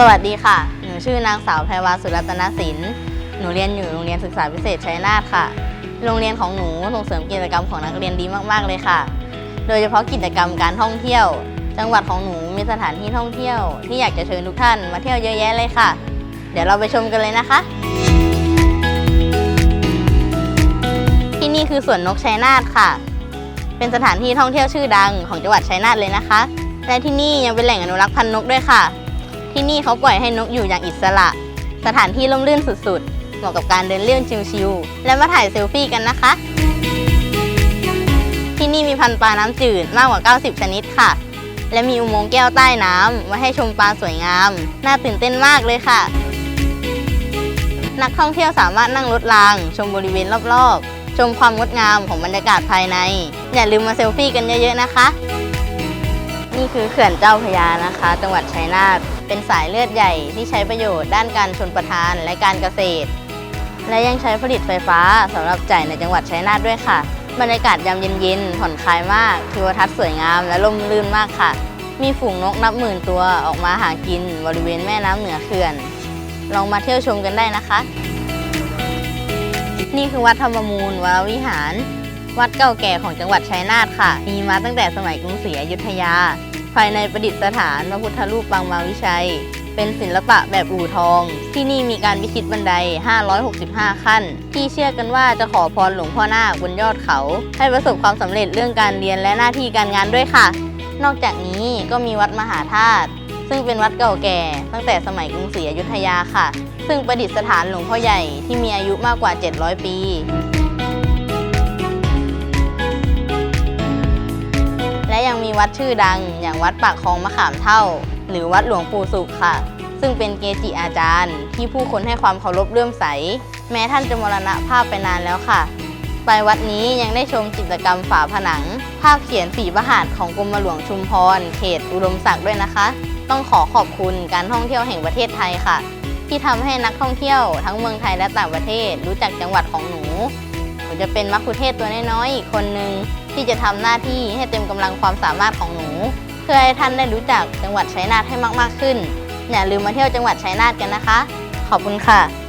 สวัสดีค่ะ หนูชื่อนางสาวแพรวาสุรัตนศิลป์ หนูเรียนอยู่โรงเรียนศึกษาพิเศษชัยนาทค่ะ โรงเรียนของหนูส่งเสริมกิจกรรมของนักเรียนดีมาก ๆ เลยค่ะ โดยเฉพาะกิจกรรมการท่องเที่ยว จังหวัดของหนูมีสถานที่ท่องเที่ยว ที่อยากจะเชิญทุกท่านมาเที่ยวเยอะแยะเลยค่ะ เดี๋ยวเราไปชมกันเลยนะคะ ที่นี่คือสวนนกชัยนาทค่ะ เป็นสถานที่ท่องเที่ยวชื่อดังของจังหวัดชัยนาทเลยนะคะ และที่นี่ยังเป็นแหล่งอนุรักษ์พันธุ์นกด้วยค่ะ ที่นี่เขาปล่อยให้นกอยู่อย่างอิสระ สถานที่ร่มรื่นสุดๆ เหมาะกับการเดินเล่นชิลๆ และมาถ่ายเซลฟี่กันนะคะ ที่นี่มีพันธุ์ปลาน้ำจืดมากกว่า 90 ชนิดค่ะ และมีอุโมงค์แก้วใต้น้ำไว้ให้ชมปลาสวยงาม น่าตื่นเต้นมากเลยค่ะ นักท่องเที่ยวสามารถนั่งรถราง ชมบริเวณรอบๆ ชมความงดงามของบรรยากาศภายใน อย่าลืมมาเซลฟี่กันเยอะๆนะคะ นี่คือเขื่อนเจ้าพยานะคะ จังหวัดชัยนาทเป็นสายเลือดใหญ่ที่ใช้ประโยชน์ด้านการชนประทานและการเกษตร และยังใช้ผลิตไฟฟ้าสำหรับจ่ายในจังหวัดชัยนาทด้วยค่ะ บรรยากาศยามเย็นๆผ่อนคลายมากทิวทัศน์สวยงามและร่มรื่นมากค่ะ มีฝูงนกนับหมื่นตัวออกมาหากินบริเวณแม่น้ำเหนือเขื่อน ลองมาเที่ยวชมกันได้นะคะ นี่คือวัดธรรมมูลวรวิหารวัดเก่าแก่ของจังหวัดชัยนาทค่ะ มีมาตั้งแต่สมัยกรุงศรีอยุธยา ภายในประดิษฐานพระพุทธรูปปางมาวิชัย เป็นศิลปะแบบอู่ทอง ที่นี่มีการพิชิตบันได 565 ขั้น ที่เชื่อกันว่าจะขอพรหลวงพ่อนาคบนยอดเขา ให้ประสบความสำเร็จเรื่องการเรียนและหน้าที่การงานด้วยค่ะ นอกจากนี้ก็มีวัดมหาธาตุซึ่งเป็นวัดเก่าแก่ ตั้งแต่สมัยกรุงศรีอยุธยาค่ะ ซึ่งประดิษฐานหลวงพ่อใหญ่ที่มีอายุมากกว่า 700 ปี วัดชื่อดัง อย่างวัดปากคลองมะขามเท่า หรือวัดหลวงปู่สุขค่ะ ซึ่งเป็นเกจิอาจารย์ ที่ผู้คนให้ความเคารพเลื่อมใส แม้ท่านจะมรณภาพไปนานแล้วค่ะ ไปวัดนี้ยังได้ชมจิตรกรรมฝาผนัง ภาพเขียนฝีพระหัตถ์ของกรมหลวงชุมพร เขตอุดมศักดิ์ด้วยนะคะ ต้องขอขอบคุณการท่องเที่ยวแห่งประเทศไทยค่ะ ที่ทำให้นักท่องเที่ยวทั้งเมืองไทยและต่างประเทศรู้จักจังหวัดของหนูหนูจะเป็นมัคคุเทศก์ตัวน้อยๆอีกคนนึง ที่จะทำหน้าที่ให้เต็มกำลังความสามารถของหนู เพื่อให้ท่านได้รู้จักจังหวัดชัยนาทให้มากๆขึ้น อย่าลืมมาเที่ยวจังหวัดชัยนาทกันนะคะ ขอบคุณค่ะ